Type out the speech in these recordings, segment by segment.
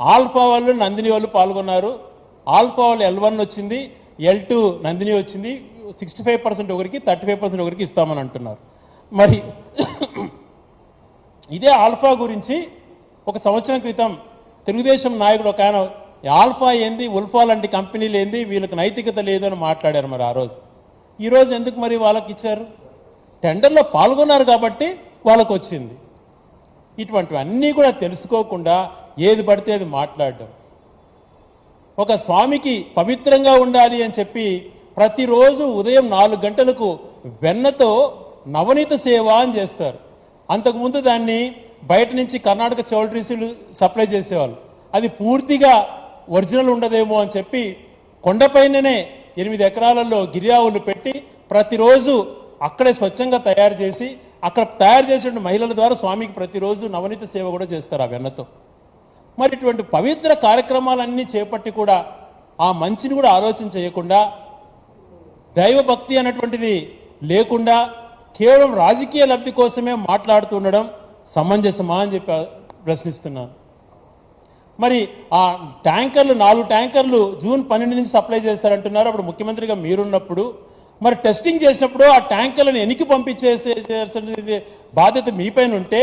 Alpha వాళ్ళు నందిని వాళ్ళు పాల్గొన్నారు. ఆల్ఫా వాళ్ళు ఎల్ వన్ వచ్చింది ఎల్ టూ నందిని వచ్చింది. సిక్స్టీ ఫైవ్ పర్సెంట్ ఒకరికి థర్టీ ఫైవ్ పర్సెంట్ ఒకరికి ఇస్తామని అంటున్నారు. మరి ఇదే ఆల్ఫా గురించి ఒక సంవత్సరం క్రితం తెలుగుదేశం నాయకుడు ఒక ఆయన ఆల్ఫా ఏంది ఉల్ఫా లాంటి కంపెనీలు ఏంది వీళ్ళకి నైతికత లేదు అని మాట్లాడారు మరి ఆ రోజు. ఈరోజు ఎందుకు మరి వాళ్ళకి ఇచ్చారు? టెండర్లో పాల్గొన్నారు కాబట్టి వాళ్ళకు వచ్చింది ఇటువంటివన్నీ కూడా తెలుసుకోకుండా ఏది పడితే అది మాట్లాడడం. ఒక స్వామికి పవిత్రంగా ఉండాలి అని చెప్పి ప్రతిరోజు ఉదయం నాలుగు గంటలకు వెన్నతో నవనీత సేవ అని చేస్తారు. అంతకుముందు దాన్ని బయట నుంచి కర్ణాటక చౌల్ట్రీసులు సప్లై చేసేవాళ్ళు. అది పూర్తిగా ఒరిజినల్ ఉండదేమో అని చెప్పి కొండపైననే ఎనిమిది ఎకరాలలో గిరియావులు పెట్టి ప్రతిరోజు అక్కడే స్వచ్ఛంగా తయారు చేసి అక్కడ తయారు చేసిన మహిళల ద్వారా స్వామికి ప్రతిరోజు నవనీత సేవ కూడా చేస్తారు ఆ వెన్నతో. మరి ఇటువంటి పవిత్ర కార్యక్రమాలన్నీ చేపట్టి కూడా ఆ మంచిని కూడా ఆలోచన చేయకుండా దైవభక్తి అనేటువంటిది లేకుండా కేవలం రాజకీయ లబ్ధి కోసమే మాట్లాడుతుండడం సమంజసమా అని చెప్పి ప్రశ్నిస్తున్నాను. మరి ఆ ట్యాంకర్లు నాలుగు ట్యాంకర్లు జూన్ పన్నెండు నుంచి సప్లై చేస్తారంటున్నారు అప్పుడు ముఖ్యమంత్రిగా మీరున్నప్పుడు మరి టెస్టింగ్ చేసినప్పుడు ఆ ట్యాంకర్లను ఎనికి పంపించేసే బాధ్యత మీపైన ఉంటే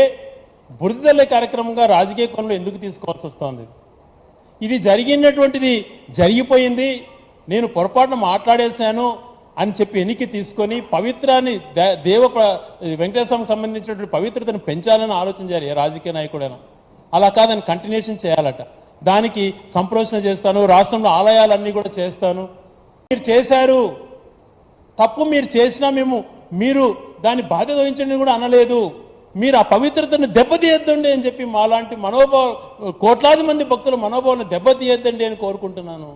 బురదల్లే కార్యక్రమంగా రాజకీయ కోణంలో ఎందుకు తీసుకోవాల్సి వస్తుంది? ఇది జరిగినటువంటిది జరిగిపోయింది నేను పొరపాటున మాట్లాడేశాను అని చెప్పి ఎనికి తీసుకొని పవిత్రాన్ని దే- దేవ వెంకటేశ్వరకు సంబంధించినటువంటి పవిత్రతను పెంచాలని ఆలోచన చేయాలి ఏ రాజకీయ నాయకుడైనా. అలా కాదని కంటిన్యూషన్ చేయాలట. దానికి సంప్రోషణ చేస్తాను రాష్ట్రంలో ఆలయాలన్నీ కూడా చేస్తాను. మీరు చేశారు తప్పు మీరు చేసినా మేము మీరు దాన్ని బాధ్యత వహించండి కూడా అనలేదు. మీరు ఆ పవిత్రతను దెబ్బతీయద్దండి అని చెప్పి మాలాంటి మనోభావ కోట్లాది మంది భక్తుల మనోభావాలను దెబ్బతీయద్దండి అని కోరుకుంటున్నాను.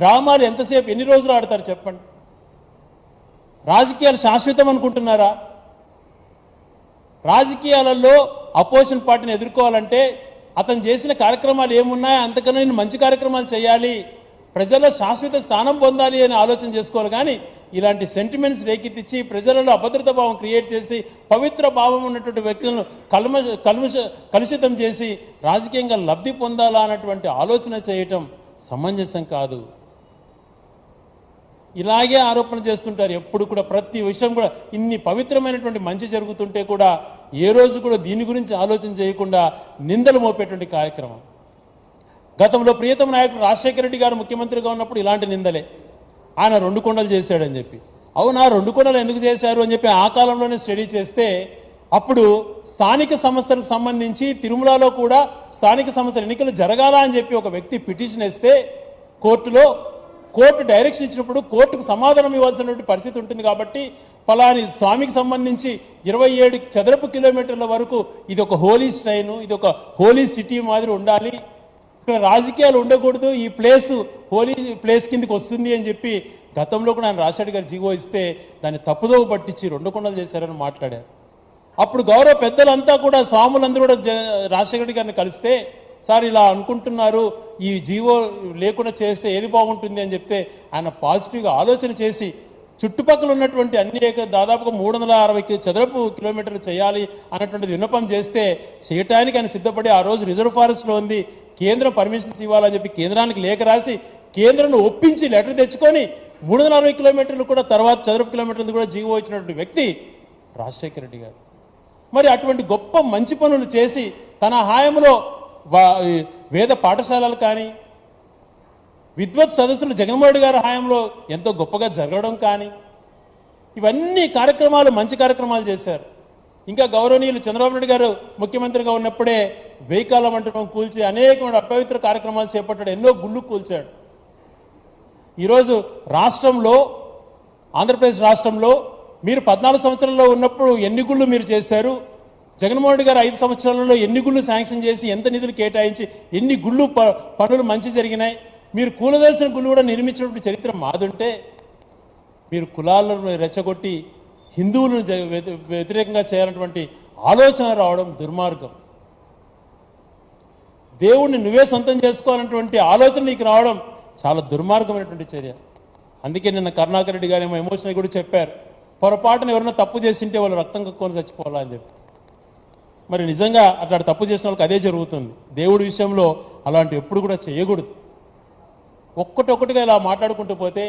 డ్రామాలు ఎంతసేపు ఎన్ని రోజులు ఆడతారు చెప్పండి? రాజకీయాలు శాశ్వతం అనుకుంటున్నారా? రాజకీయాలలో అపోజిషన్ పార్టీని ఎదుర్కోవాలంటే అతను చేసిన కార్యక్రమాలు ఏమున్నాయో? అంతకన్నా నేను మంచి కార్యక్రమాలు చేయాలి. ప్రజల్లో శాశ్వత స్థానం పొందాలి అని ఆలోచన చేసుకోవాలి. కానీ ఇలాంటి సెంటిమెంట్స్ రేకెత్తిచ్చి ప్రజలలో అభద్రత భావం క్రియేట్ చేసి పవిత్ర భావం ఉన్నటువంటి వ్యక్తులను కల్మ కలుష కలుషితం చేసి రాజకీయంగా లబ్ధి పొందాలా అన్నటువంటి ఆలోచన చేయటం సమంజసం కాదు. ఇలాగే ఆరోపణ చేస్తుంటారు. ఎప్పుడు కూడా ప్రతి విషయం కూడా ఇన్ని పవిత్రమైనటువంటి మంచి జరుగుతుంటే కూడా ఏ రోజు కూడా దీని గురించి ఆలోచన చేయకుండా నిందలు మోపేటువంటి కార్యక్రమం. గతంలో ప్రియతమ నాయకుడు రాజశేఖర రెడ్డి గారు ముఖ్యమంత్రిగా ఉన్నప్పుడు ఇలాంటి నిందలే. ఆయన రెండు కొండలు చేశాడని చెప్పి. అవునా రెండు కొండలు ఎందుకు చేశారు అని చెప్పి ఆ కాలంలోనే స్టడీ చేస్తే అప్పుడు స్థానిక సంస్థలకు సంబంధించి తిరుమలలో కూడా స్థానిక సంస్థల ఎన్నికలు జరగాల అని చెప్పి ఒక వ్యక్తి పిటిషన్ వేస్తే కోర్టులో కోర్టు డైరెక్షన్ ఇచ్చినప్పుడు కోర్టుకు సమాధానం ఇవ్వాల్సినటువంటి పరిస్థితి ఉంటుంది కాబట్టి పలాని స్వామికి సంబంధించి ఇరవై ఏడు చదరపు కిలోమీటర్ల వరకు ఇది ఒక హోలీ స్ట్రైన్ ఇది ఒక హోలీ సిటీ మాదిరి ఉండాలి. ఇక్కడ రాజకీయాలు ఉండకూడదు ఈ ప్లేస్ హోలీ ప్లేస్ కిందకి వస్తుంది అని చెప్పి గతంలో కూడా ఆయన రాజశేఖర్ గారు జీవో ఇస్తే దాన్ని తప్పుదోవ పట్టించి రెండు కొండలు చేశారని మాట్లాడారు. అప్పుడు గౌరవ పెద్దలంతా కూడా స్వాములందరూ కూడా జ- రాజశేఖర గారిని కలిస్తే సార్ ఇలా అనుకుంటున్నారు ఈ జీవో లేకుండా చేస్తే ఏది బాగుంటుంది? అని చెప్తే ఆయన పాజిటివ్గా ఆలోచన చేసి చుట్టుపక్కల ఉన్నటువంటి అన్ని దాదాపుగా మూడు వందల అరవై చదరపు కిలోమీటర్లు చేయాలి అన్నటువంటిది విన్నపం చేస్తే చేయటానికి ఆయన సిద్ధపడి ఆ రోజు రిజర్వ్ ఫారెస్ట్లో ఉంది. కేంద్రం పర్మిషన్స్ ఇవ్వాలని చెప్పి కేంద్రానికి లేఖ రాసి కేంద్రం ఒప్పించి లెటర్ తెచ్చుకొని మూడు వందల అరవై కిలోమీటర్లు కూడా తర్వాత చదరపు కిలోమీటర్లు కూడా జీవో ఇచ్చినటువంటి వ్యక్తి రాజశేఖర రెడ్డి గారు. మరి అటువంటి గొప్ప మంచి పనులు చేసి తన హాయంలో వేద పాఠశాలలు కానీ విద్వత్ సదస్సులు జగన్మోహన్ గారి హాయంలో ఎంతో గొప్పగా జరగడం కానీ ఇవన్నీ కార్యక్రమాలు మంచి కార్యక్రమాలు చేశారు. ఇంకా గౌరవనీయులు చంద్రబాబు నాయుడు గారు ముఖ్యమంత్రిగా ఉన్నప్పుడే వెయ్యికాల మంటపం కూల్చి అనేకమైన అపవిత్ర కార్యక్రమాలు చేపట్టాడు ఎన్నో గుళ్ళు కూల్చాడు. ఈరోజు రాష్ట్రంలో ఆంధ్రప్రదేశ్ రాష్ట్రంలో మీరు పద్నాలుగు సంవత్సరాల్లో ఉన్నప్పుడు ఎన్ని గుళ్ళు మీరు చేశారు? జగన్మోహన్ రెడ్డి గారు ఐదు సంవత్సరాలలో ఎన్ని గుళ్ళు శాంక్షన్ చేసి ఎంత నిధులు కేటాయించి ఎన్ని గుళ్ళు ప- పనులు మంచి జరిగినాయి? మీరు కూలదర్శన గుళ్ళు కూడా నిర్మించినటువంటి చరిత్ర మాదుంటే మీరు కులాలను రెచ్చగొట్టి హిందువులను వ్యతిరేకంగా చేయాలన్నటువంటి ఆలోచన రావడం దుర్మార్గం. దేవుణ్ణి నువ్వే సొంతం చేసుకోవాలన్నటువంటి ఆలోచన నీకు రావడం చాలా దుర్మార్గమైనటువంటి చర్య. అందుకే నిన్న కరుణాకర్ రెడ్డి గారు ఏమో ఎమోషన్ కూడా చెప్పారు. పొరపాటున ఎవరైనా తప్పు చేసింటే వాళ్ళు రక్తం కక్కుని చచ్చిపోవాలా అని చెప్పి. మరి నిజంగా అట్లాంటి తప్పు చేసిన వాళ్ళకి అదే జరుగుతుంది. దేవుడి విషయంలో అలాంటి ఎప్పుడు కూడా చేయకూడదు. ఒక్కటొక్కటిగా ఇలా మాట్లాడుకుంటూ పోతే